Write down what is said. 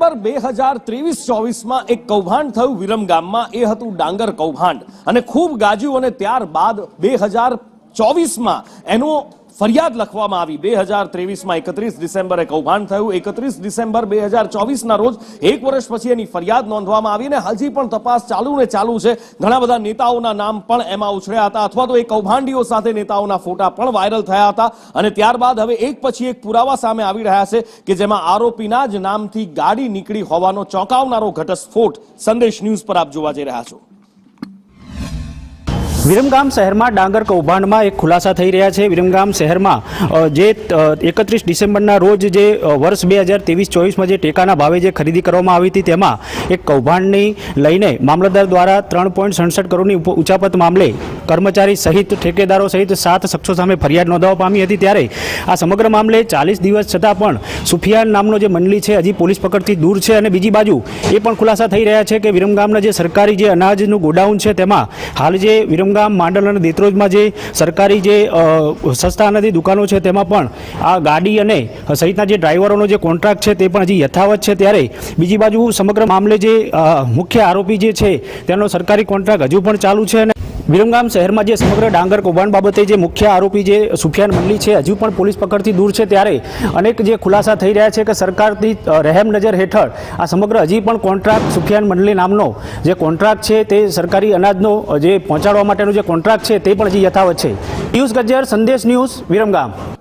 December બે હજાર ત્રેવીસ ચોવીસમાં એક કૌભાંડ થયું વિરમ ગામમાં. એ હતું ડાંગર કૌભાંડ. અને ખૂબ ગાજ્યું અને ત્યારબાદ બે હજાર ચોવીસમાં એનો ફરિયાદ લખવામાં આવી. બે હજાર ત્રેવીસમાં એકત્રીસ ડિસેમ્બરે કૌભાંડ થયું. એકત્રીસ ડિસેમ્બર બે હજાર ચોવીસના રોજ એક વર્ષ પછી એની ફરિયાદ નોંધવામાં આવી અને હજી પણ તપાસ ચાલુ ને ચાલુ છે. ઘણા બધા નેતાઓના નામ પણ એમાં ઉછળ્યા હતા અથવા તો એ કૌભાંડીઓ સાથે નેતાઓના ફોટા પણ વાયરલ થયા હતા અને ત્યારબાદ હવે એક પછી એક પુરાવા સામે આવી રહ્યા છે કે જેમાં આરોપીના જ નામથી ગાડી નીકળી હોવાનો ચોંકાવનારો ઘટસ્ફોટ સંદેશ ન્યૂઝ પર આપ જોવા જઈ રહ્યા છો. વિરમગામ શહેરમાં ડાંગર કૌભાંડમાં એક ખુલાસા થઈ રહ્યા છે. વિરમગામ શહેરમાં જે એકત્રીસ ડિસેમ્બરના રોજ જે વર્ષ બે હજાર ત્રેવીસ ચોવીસમાં જે ટેકાના ભાવે જે ખરીદી કરવામાં આવી હતી, તેમાં એક કૌભાંડની લઈને મામલતદાર દ્વારા ત્રણ પોઈન્ટ સડસઠ કરોડની ઉચાપત મામલે કર્મચારી સહિત ઠેકેદારો સહિત સાત શખ્સો સામે ફરિયાદ નોંધાવા પામી હતી ત્યારે આ સમગ્ર મામલે ચાલીસ દિવસ છતાં પણ સુફિયાન નામનો જે મંડળી છે હજી પોલીસ પકડથી દૂર છે અને બીજી બાજુ એ પણ ખુલાસા થઈ રહ્યા છે કે વિરમગામના જે સરકારી જે અનાજનું ગોડાઉન છે તેમાં હાલ જે વિરમગામ માંડલ અને દેત્રોજમાં જે સરકારી જે અ, સસ્તા અનાજની દુકાનો છે તેમાં પણ આ ગાડી અને સહિતના જે ડ્રાઈવરોનો જે કોન્ટ્રાક્ટ છે તે પણ હજી યથાવત છે. ત્યારે બીજી બાજુ સમગ્ર મામલે જે મુખ્ય આરોપી જે છે તેનો સરકારી કોન્ટ્રાક્ટ હજુ પણ ચાલુ છે અને વિરમગામ શહેરમાં જે સમગ્ર ડાંગર કૌભાંડ બાબતે જે મુખ્ય આરોપી જે સુફિયાન મંડલી છે, હજુ પણ પોલીસ પકડથી દૂર છે ત્યારે અનેક જે ખુલાસા થઈ રહ્યા છે કે સરકારની રહેમ નજર હેઠળ આ સમગ્ર હજી પણ કોન્ટ્રાક્ટ સુફિયાન મંડલી નામનો જે કોન્ટ્રાક્ટ છે તે સરકારી અનાજનો જે પહોંચાડવા માટેનો જે કોન્ટ્રાક્ટ છે તે પણ હજી યથાવત છે. પિયુષ ગજ્જર, સંદેશ ન્યૂઝ વિરમગામ.